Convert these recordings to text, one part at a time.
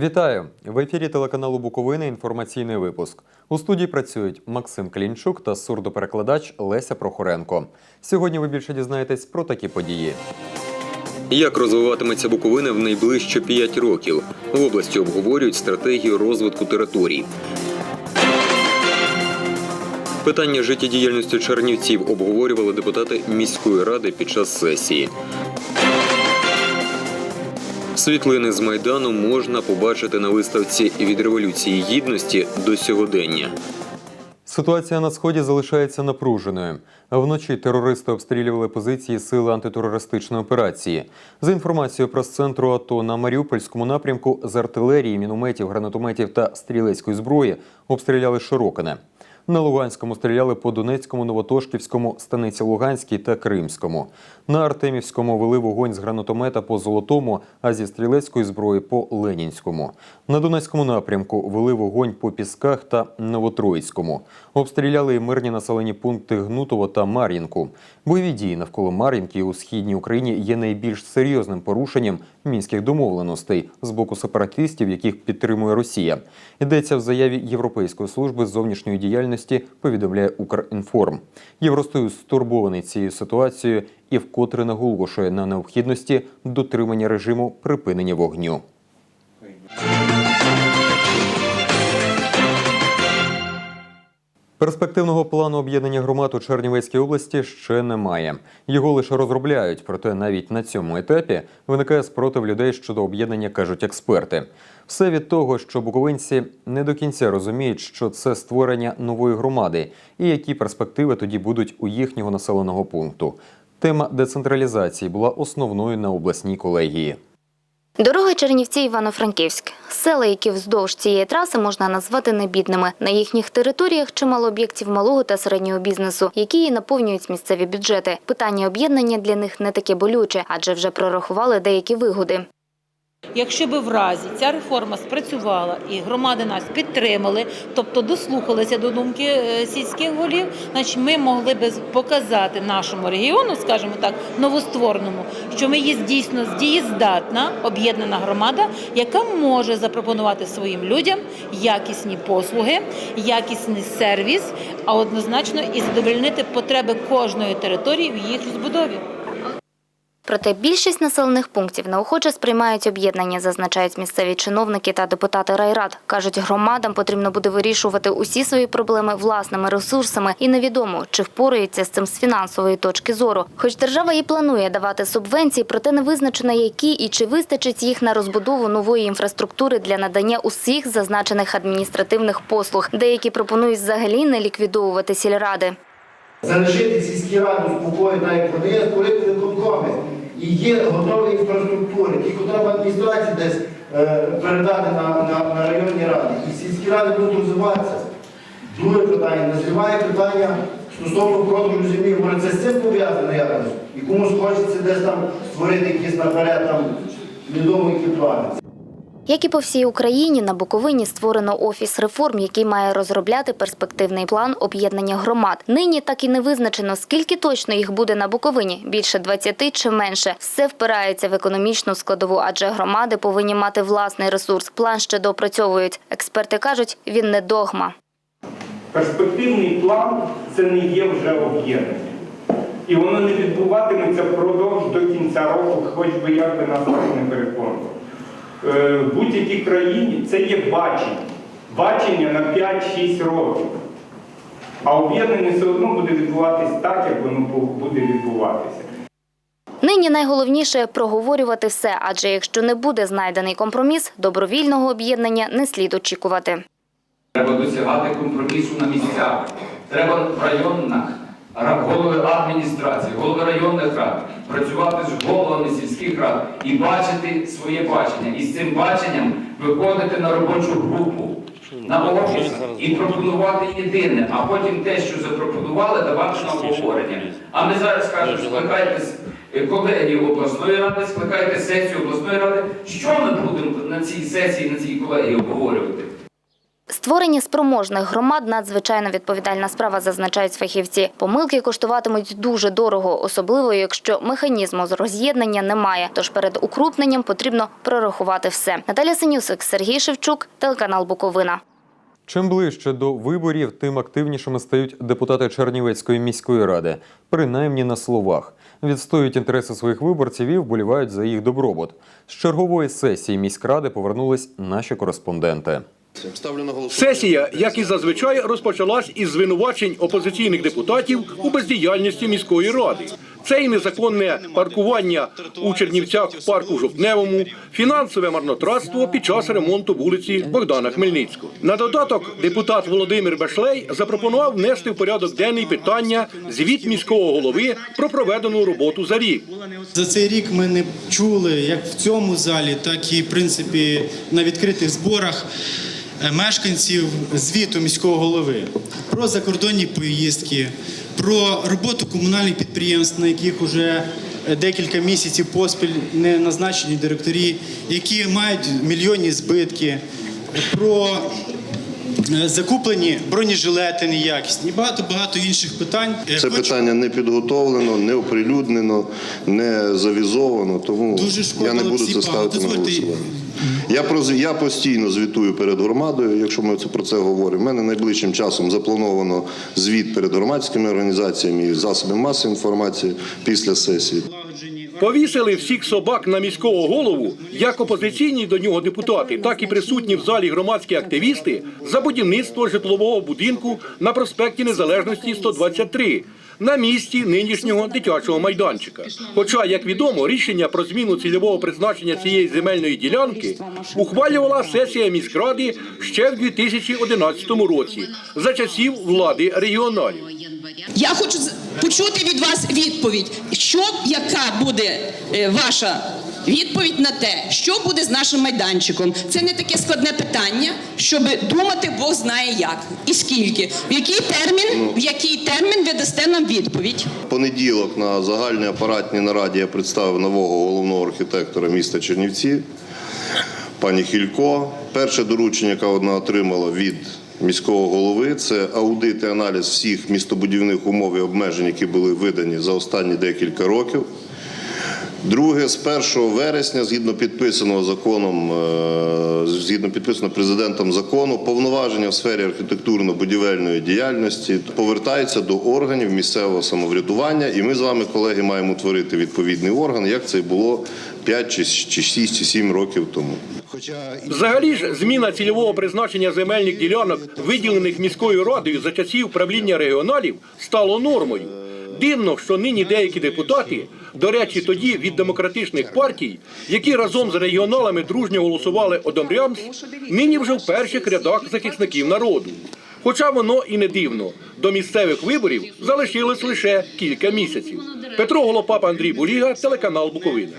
Вітаю! В ефірі телеканалу Буковина інформаційний випуск. У студії працюють Максим Клінчук та сурдоперекладач Леся Прохоренко. Сьогодні ви більше дізнаєтесь про такі події. Як розвиватиметься Буковина в найближчі 5 років? В області обговорюють стратегію розвитку територій. Питання життєдіяльності чернівців обговорювали депутати міської ради під час сесії. Світлини з майдану можна побачити на виставці від революції гідності до сьогодення. Ситуація на сході залишається напруженою. Вночі терористи обстрілювали позиції сили антитерористичної операції. За інформацією прес-центру АТО на Маріупольському напрямку з артилерії, мінометів, гранатометів та стрілецької зброї обстріляли Широкине. На Луганському стріляли по Донецькому, Новотошківському, Станиці Луганській та Кримському. На Артемівському вели вогонь з гранатомета по Золотому, а зі стрілецької зброї по Ленінському. На Донецькому напрямку вели вогонь по Пісках та Новотроїцькому. Обстріляли і мирні населені пункти Гнутово та Мар'їнку. Бойові дії навколо Мар'їнки у східній Україні є найбільш серйозним порушенням мінських домовленостей з боку сепаратистів, яких підтримує Росія. Йдеться в заяві Європейської служби зовнішньої діяльності, повідомляє Укрінформ. Євростою стурбований цією ситуацією і вкотре наголошує на необхідності дотримання режиму припинення вогню. Перспективного плану об'єднання громад у Чернівецькій області ще немає. Його лише розробляють, проте навіть на цьому етапі виникає спротив людей щодо об'єднання, кажуть експерти. Все від того, що буковинці не до кінця розуміють, що це створення нової громади і які перспективи тоді будуть у їхнього населеного пункту. Тема децентралізації була основною на обласній колегії. Дорога Чернівці Івано-Франківськ. Села, які вздовж цієї траси можна назвати небідними. На їхніх територіях чимало об'єктів малого та середнього бізнесу, які і наповнюють місцеві бюджети. Питання об'єднання для них не таке болюче, адже вже прорахували деякі вигоди. Якщо би в разі ця реформа спрацювала і громади нас підтримали, тобто дослухалися до думки е, сільських голів, значить ми могли би показати нашому регіону, скажімо так, новоствореному, що ми є дійсно дієздатна об'єднана громада, яка може запропонувати своїм людям якісні послуги, якісний сервіс, а однозначно і задовольнити потреби кожної території в їх розбудові. Проте більшість населених пунктів неохоче сприймають об'єднання, зазначають місцеві чиновники та депутати райрад. Кажуть, громадам потрібно буде вирішувати усі свої проблеми власними ресурсами, і невідомо, чи впораються з цим з фінансової точки зору. Хоч держава і планує давати субвенції, проте не визначено, які і чи вистачить їх на розбудову нової інфраструктури для надання усіх зазначених адміністративних послуг. Деякі пропонують взагалі не ліквідовувати сільради. залишити сільські ради в як вони є, створити виконкоми. І є готові інфраструктури, яку треба адміністрації десь е, передати на, на, на районні ради. І сільські ради будуть розвиватися. Друге питання, назріває питання стосовно продажу землі. Може, це з цим пов'язано якось? І комусь хочеться десь там створити якісь наперед там невідомо які плани. Як і по всій Україні, на Буковині створено офіс реформ, який має розробляти перспективний план об'єднання громад. Нині так і не визначено, скільки точно їх буде на Буковині більше 20 чи менше. Все впирається в економічну складову, адже громади повинні мати власний ресурс. План ще допрацьовують. Експерти кажуть, він не догма. Перспективний план це не є вже об'єднання. І воно не відбуватиметься впродовж до кінця року, хоч би як би нас не переконували. Е, В будь-якій країні це є бачення. Бачення на 5-6 років. А об'єднання все одно буде відбуватись так, як воно буде відбуватися. Нині найголовніше проговорювати все, адже якщо не буде знайдений компроміс, добровільного об'єднання не слід очікувати. Треба досягати компромісу на місцях. Треба в районах ра- голови адміністрації, голови районних рад працювати з головами сільських рад і бачити своє бачення. І з цим баченням виходити на робочу групу, на офіс і пропонувати єдине, а потім те, що запропонували, давати на обговорення. А ми зараз кажемо, скликайте е, колегію обласної ради, скликайте сесію обласної ради. Що ми будемо на цій сесії, на цій колегії обговорювати? Створення спроможних громад надзвичайно відповідальна справа, зазначають фахівці. Помилки коштуватимуть дуже дорого, особливо якщо механізму з роз'єднання немає. Тож перед укрупненням потрібно прорахувати все. Наталя Синюсик, Сергій Шевчук, телеканал Буковина. Чим ближче до виборів, тим активнішими стають депутати Чернівецької міської ради, принаймні на словах. Відстоюють інтереси своїх виборців і вболівають за їх добробут. З чергової сесії міськради повернулись наші кореспонденти. Сесія, як і зазвичай, розпочалась із звинувачень опозиційних депутатів у бездіяльності міської ради. Це і незаконне паркування у Чернівцях в парку Жовтневому, фінансове марнотратство під час ремонту вулиці Богдана Хмельницького. На додаток депутат Володимир Бешлей запропонував внести в порядок денний питання звіт міського голови про проведену роботу за рік. За цей рік ми не чули, як в цьому залі, так і в принципі на відкритих зборах мешканців звіту міського голови про закордонні поїздки, про роботу комунальних підприємств, на яких вже е, декілька місяців поспіль не назначені директорі, які мають мільйонні збитки, про е, закуплені бронежилети неякісні і багато багато інших питань. Е, Це хочу- питання не підготовлено, не оприлюднено, не завізовано, тому Дуже шкода, я не буду це ставити на голосування. Я про я постійно звітую перед громадою. Якщо ми це про це говоримо, У мене найближчим часом заплановано звіт перед громадськими організаціями і засобами масової інформації після сесії. Повісили всіх собак на міського голову, як опозиційні до нього депутати, так і присутні в залі громадські активісти за будівництво житлового будинку на проспекті Незалежності 123 на місці нинішнього дитячого майданчика. Хоча, як відомо, рішення про зміну цільового призначення цієї земельної ділянки ухвалювала сесія міськради ще в 2011 році за часів влади регіоналів. Я хочу почути від вас відповідь. Що, яка буде е, ваша відповідь на те, що буде з нашим майданчиком? Це не таке складне питання, щоб думати, Бог знає як і скільки. В який термін, в який термін ви дасте нам відповідь? Понеділок на загальній апаратній нараді я представив нового головного архітектора міста Чернівці, пані Хілько. Перше доручення, яке вона отримала від міського голови, це аудит і аналіз всіх містобудівних умов і обмежень, які були видані за останні декілька років. Друге, з 1 вересня, згідно підписаного законом, е, згідно підписаного президентом закону, повноваження в сфері архітектурно-будівельної діяльності повертаються до органів місцевого самоврядування, і ми з вами, колеги, маємо утворити відповідний орган, як це було 5 чи 6 чи 7 років тому. Взагалі ж зміна цільового призначення земельних ділянок, виділених міською радою за часів правління регіоналів, стало нормою. Дивно, що нині деякі депутати, до речі, тоді від демократичних партій, які разом з регіоналами дружньо голосували одомрямс, нині вже в перших рядах захисників народу. Хоча воно і не дивно, до місцевих виборів залишилось лише кілька місяців. Петро Голопап, Андрій Буліга, телеканал Буковина.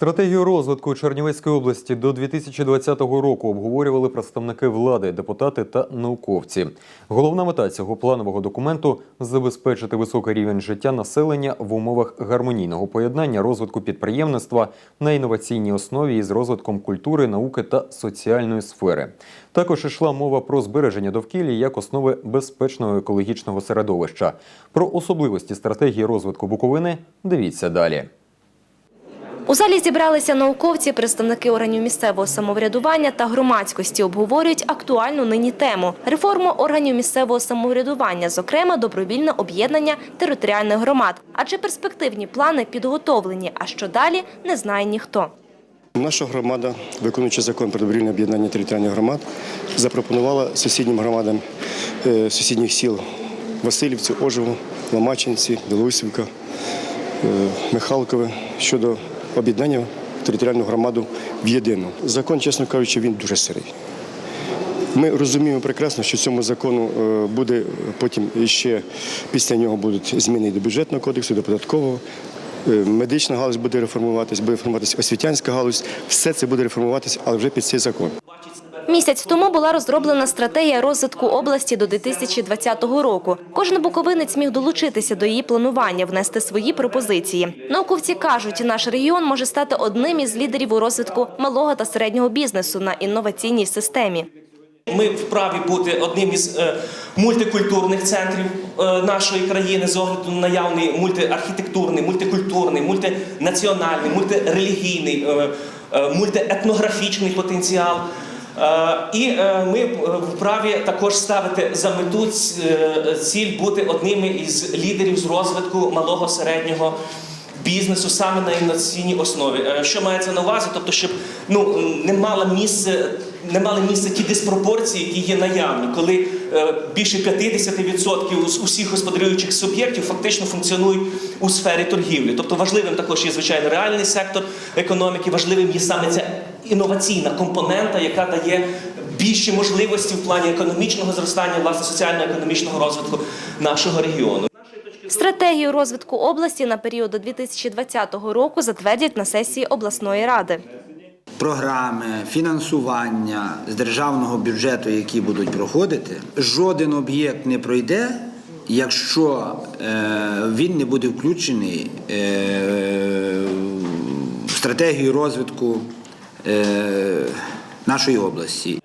Стратегію розвитку Чернівецької області до 2020 року обговорювали представники влади, депутати та науковці. Головна мета цього планового документу забезпечити високий рівень життя населення в умовах гармонійного поєднання розвитку підприємництва на інноваційній основі із розвитком культури, науки та соціальної сфери. Також йшла мова про збереження довкілля як основи безпечного екологічного середовища. Про особливості стратегії розвитку Буковини дивіться далі. У залі зібралися науковці, представники органів місцевого самоврядування та громадськості обговорюють актуальну нині тему реформу органів місцевого самоврядування, зокрема добровільне об'єднання територіальних громад. Адже перспективні плани підготовлені. А що далі не знає ніхто. Наша громада, виконуючи закон про добровільне об'єднання територіальних громад, запропонувала сусіднім громадам е, сусідніх сіл Васильівці, Ожеву, Ломачинці, Білоусівка, е, Михалкове щодо об'єднання територіальну громаду в єдину. Закон, чесно кажучи, він дуже сирий. Ми розуміємо прекрасно, що цьому закону е, буде потім ще після нього будуть зміни до бюджетного кодексу, до податкового. Е, Медична галузь буде реформуватись, буде реформуватися освітянська галузь. Все це буде реформуватися, але вже під цей закон. Місяць тому була розроблена стратегія розвитку області до 2020 року. Кожен буковинець міг долучитися до її планування, внести свої пропозиції. Науковці кажуть, наш регіон може стати одним із лідерів у розвитку малого та середнього бізнесу на інноваційній системі. Ми вправі бути одним із е, мультикультурних центрів е, нашої країни з огляду на наявний мультиархітектурний, мультикультурний, мультинаціональний, мультирелігійний, е, мультиетнографічний потенціал. Е, І е, ми е, вправі також ставити за мету ціль бути одними із лідерів з розвитку малого середнього бізнесу саме на інноваційній основі. Що мається на увазі? Тобто, щоб ну не мала місце, не мали місце ті диспропорції, які є наявні, коли е, більше 50% з усіх господарюючих суб'єктів фактично функціонують у сфері торгівлі. Тобто важливим також є звичайно реальний сектор економіки, важливим є саме ця інноваційна компонента, яка дає більші можливості в плані економічного зростання, власне соціально-економічного розвитку нашого регіону. Стратегію розвитку області на період до 2020 року затвердять на сесії обласної ради. програми, фінансування з державного бюджету, які будуть проходити, жоден об'єкт не пройде, якщо е, він не буде включений е, в стратегію розвитку нашої області.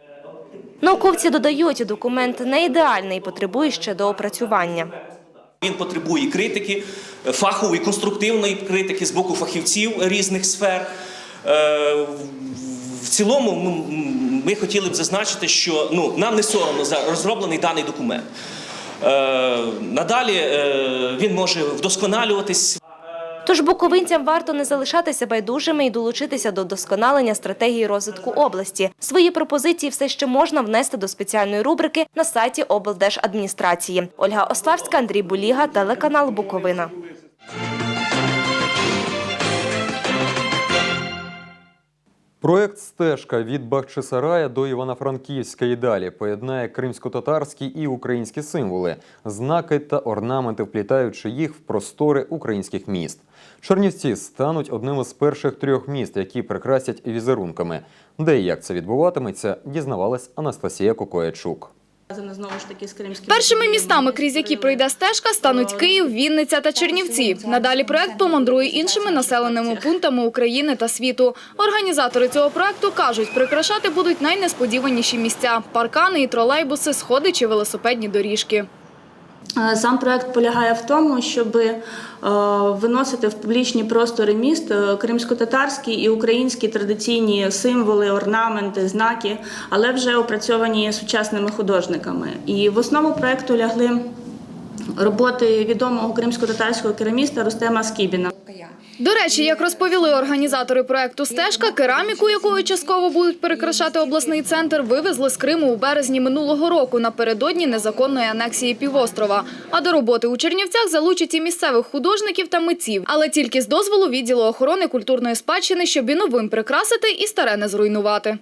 Науковці додають, документ не ідеальний потребує ще доопрацювання. Він потребує критики, е, фахової, конструктивної критики з боку фахівців різних сфер. Е, В цілому ми хотіли б зазначити, що ну, нам не соромно за розроблений даний документ. Е, Надалі е, він може вдосконалюватись. Тож буковинцям варто не залишатися байдужими і долучитися до досконалення стратегії розвитку області. Свої пропозиції все ще можна внести до спеціальної рубрики на сайті облдержадміністрації. Ольга Ославська, Андрій Буліга, телеканал Буковина. Проект «Стежка» від Бахчисарая до Івано-Франківська і далі поєднає кримсько-татарські і українські символи, знаки та орнаменти, вплітаючи їх в простори українських міст. Чернівці стануть одним із перших трьох міст, які прикрасять візерунками. Де і як це відбуватиметься, дізнавалась Анастасія Кокоячук. Першими містами, крізь які пройде стежка, стануть Київ, Вінниця та Чернівці. Надалі проект помандрує іншими населеними пунктами України та світу. Організатори цього проекту кажуть, прикрашати будуть найнесподіваніші місця – паркани і тролейбуси, сходи чи велосипедні доріжки. Е, Сам проект полягає в тому, щоб е, виносити в публічні простори міст е, кримсько-татарські і українські традиційні символи, орнаменти, знаки, але вже опрацьовані сучасними художниками. І в основу проекту лягли роботи відомого кримсько-татарського кераміста Рустема Скібіна. До речі, як розповіли організатори проекту «Стежка», кераміку, якою частково будуть перекрашати обласний центр, вивезли з Криму у березні минулого року напередодні незаконної анексії півострова. А до роботи у Чернівцях залучать і місцевих художників та митців, але тільки з дозволу відділу охорони культурної спадщини, щоб і новим прикрасити, і старе не зруйнувати.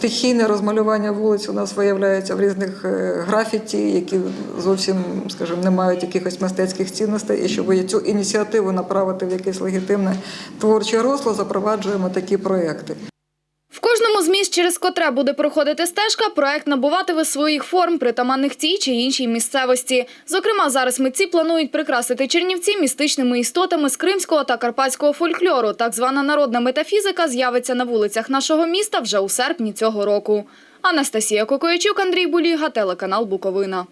Стихійне розмалювання вулиць у нас виявляється в різних е, графіті, які зовсім, скажімо, не мають якихось мистецьких цінностей. І щоб цю ініціативу направити в якесь легітимне творче русло, запроваджуємо такі проекти. Кожному з міст, через котре буде проходити стежка, проект набуватиме своїх форм, притаманних цій чи іншій місцевості. Зокрема, зараз митці планують прикрасити Чернівці містичними істотами з кримського та карпатського фольклору. Так звана народна метафізика з'явиться на вулицях нашого міста вже у серпні цього року. Анастасія Кокоячук, Андрій Буліга, телеканал Буковина.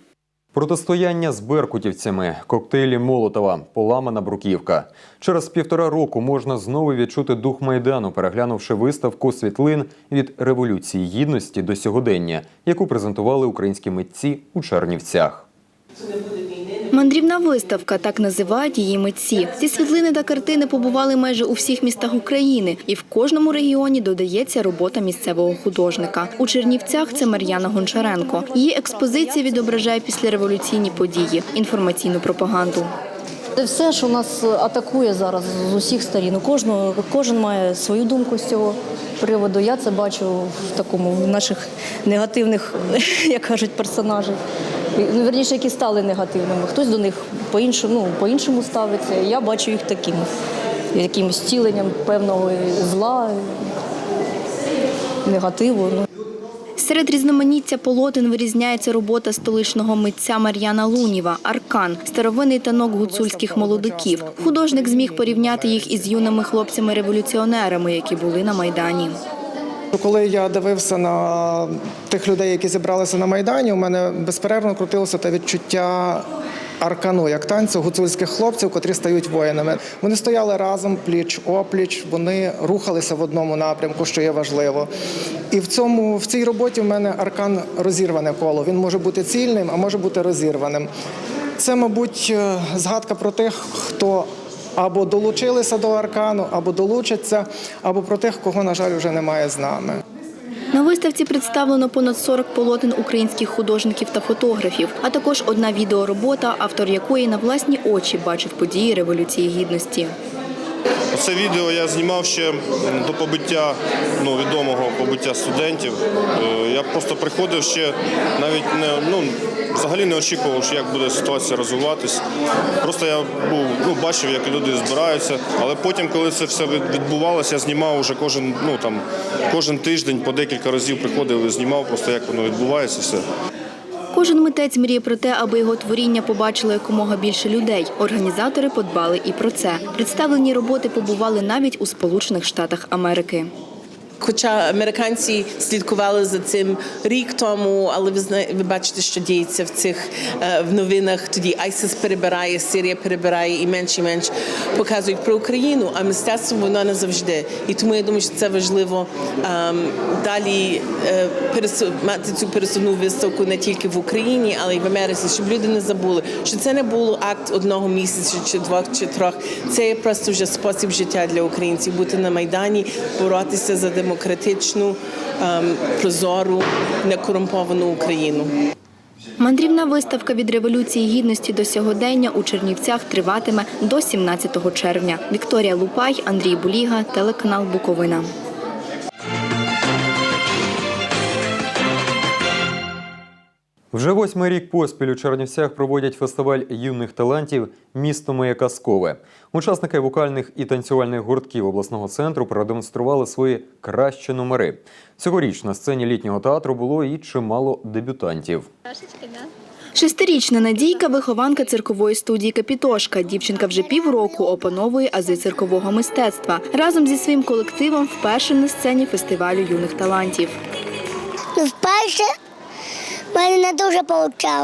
Протистояння з беркутівцями, коктейлі Молотова, поламана бруківка. Через півтора року можна знову відчути дух майдану, переглянувши виставку світлин від революції гідності до сьогодення, яку презентували українські митці у Чернівцях. Мандрівна виставка так називають її митці. Ці світлини та картини побували майже у всіх містах України, і в кожному регіоні додається робота місцевого художника. У Чернівцях це Мар'яна Гончаренко. Її експозиція відображає післяреволюційні події, інформаційну пропаганду. Це все, що нас атакує зараз з усіх сторін. У кожен має свою думку з цього приводу. Я це бачу в такому в наших негативних, як кажуть, персонажів. Ну, верніше, які стали негативними. Хтось до них по-іншому, ну, по-іншому ставиться. Я бачу їх такими, якимось втіленням певного зла, негативу. Ну. Серед різноманіття полотен вирізняється робота столичного митця Мар'яна Луніва Аркан, старовинний танок гуцульських молодиків. Художник зміг порівняти їх із юними хлопцями-революціонерами, які були на майдані. Коли я дивився на тих людей, які зібралися на Майдані, у мене безперервно крутилося те відчуття аркану, як танцю гуцульських хлопців, котрі стають воїнами. Вони стояли разом, пліч опліч, вони рухалися в одному напрямку, що є важливо. І в цьому в цій роботі в мене аркан розірване коло. Він може бути цільним, а може бути розірваним. Це, мабуть, е, згадка про тих, хто або долучилися до аркану, або долучаться, або про тих, кого, на жаль, вже немає з нами. На виставці представлено понад 40 полотен українських художників та фотографів, а також одна відеоробота, автор якої на власні очі бачив події Революції Гідності. Це відео я знімав ще до побиття ну, відомого побиття студентів. Е, Я просто приходив ще навіть не ну взагалі не очікував, як буде ситуація розвиватись. Просто я був ну бачив, як люди збираються. Але потім, коли це все відбувалося, я знімав уже кожен ну там кожен тиждень по декілька разів приходив і знімав просто як воно відбувається. Все. Кожен митець мріє про те, аби його творіння побачило якомога більше людей. Організатори подбали і про це. Представлені роботи побували навіть у Сполучених Штатах Америки. Хоча американці слідкували за цим рік тому, але ви знаєте, ви бачите, що діється в цих е, в новинах. Тоді ISIS перебирає, Сирія перебирає і менше і менше показують про Україну. А мистецтво воно не завжди. І тому я думаю, що це важливо ем, далі е, мати цю пересувну виставку не тільки в Україні, але й в Америці, щоб люди не забули, що це не було акт одного місяця чи двох чи трьох. Це є просто вже спосіб життя для українців бути на майдані, боротися за демократичну, ем, прозору, некорумповану Україну. Мандрівна виставка від революції гідності до сьогодення у Чернівцях триватиме до 17 червня. Вікторія Лупай, Андрій Буліга, телеканал Буковина. Вже восьмий рік поспіль у Чернівцях проводять фестиваль юних талантів Місто моє казкове. Учасники вокальних і танцювальних гуртків обласного центру продемонстрували свої кращі номери. Цьогоріч на сцені літнього театру було і чимало дебютантів. Шестирічна Надійка – вихованка циркової студії «Капітошка». Дівчинка вже півроку опановує ази циркового мистецтва. Разом зі своїм колективом вперше на сцені фестивалю юних талантів. Ну, вперше в мене не дуже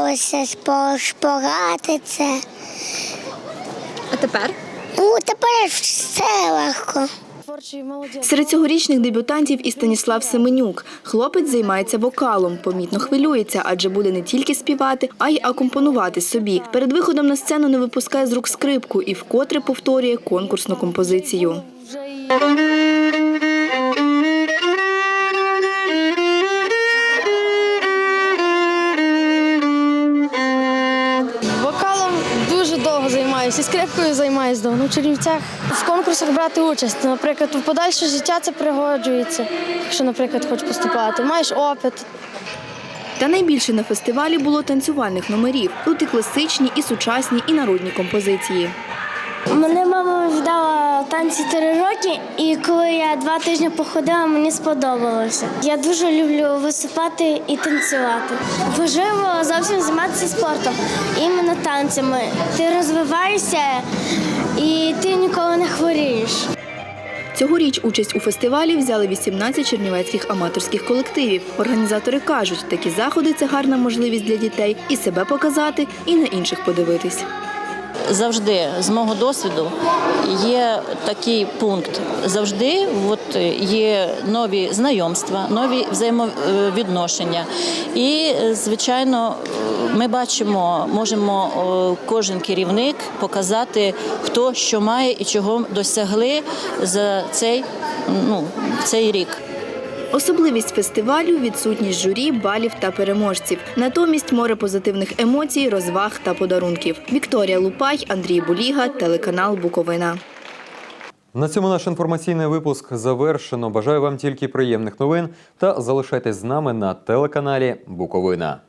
вийшло шпорати це. А тепер? Ну, тепер все легко. Серед цьогорічних дебютантів і Станіслав Семенюк. Хлопець займається вокалом, помітно хвилюється, адже буде не тільки співати, а й акомпонувати собі. Перед виходом на сцену не випускає з рук скрипку і вкотре повторює конкурсну композицію. Займаюся, скрипкою займаюся давно в Чернівцях. В конкурсах брати участь. Наприклад, в подальше життя це пригоджується. Якщо, наприклад, хочеш поступати, маєш опит. Та найбільше на фестивалі було танцювальних номерів. Тут і класичні, і сучасні, і народні композиції. Мене мама вдала танці три роки, і коли я два тижні походила, мені сподобалося. Я дуже люблю виступати і танцювати. Важливо зовсім займатися спортом, іменно танцями. Ти розвиваєшся і ти ніколи не хворієш. Цьогоріч участь у фестивалі взяли 18 чернівецьких аматорських колективів. Організатори кажуть, такі заходи це гарна можливість для дітей і себе показати, і на інших подивитись. Завжди з мого досвіду є такий пункт. Завжди от, є нові знайомства, нові взаємовідношення. І, звичайно, ми бачимо, можемо кожен керівник показати, хто що має і чого досягли за цей, ну, цей рік. Особливість фестивалю відсутність журі, балів та переможців. Натомість море позитивних емоцій, розваг та подарунків. Вікторія Лупай, Андрій Буліга, телеканал Буковина. На цьому наш інформаційний випуск завершено. Бажаю вам тільки приємних новин та залишайтесь з нами на телеканалі Буковина.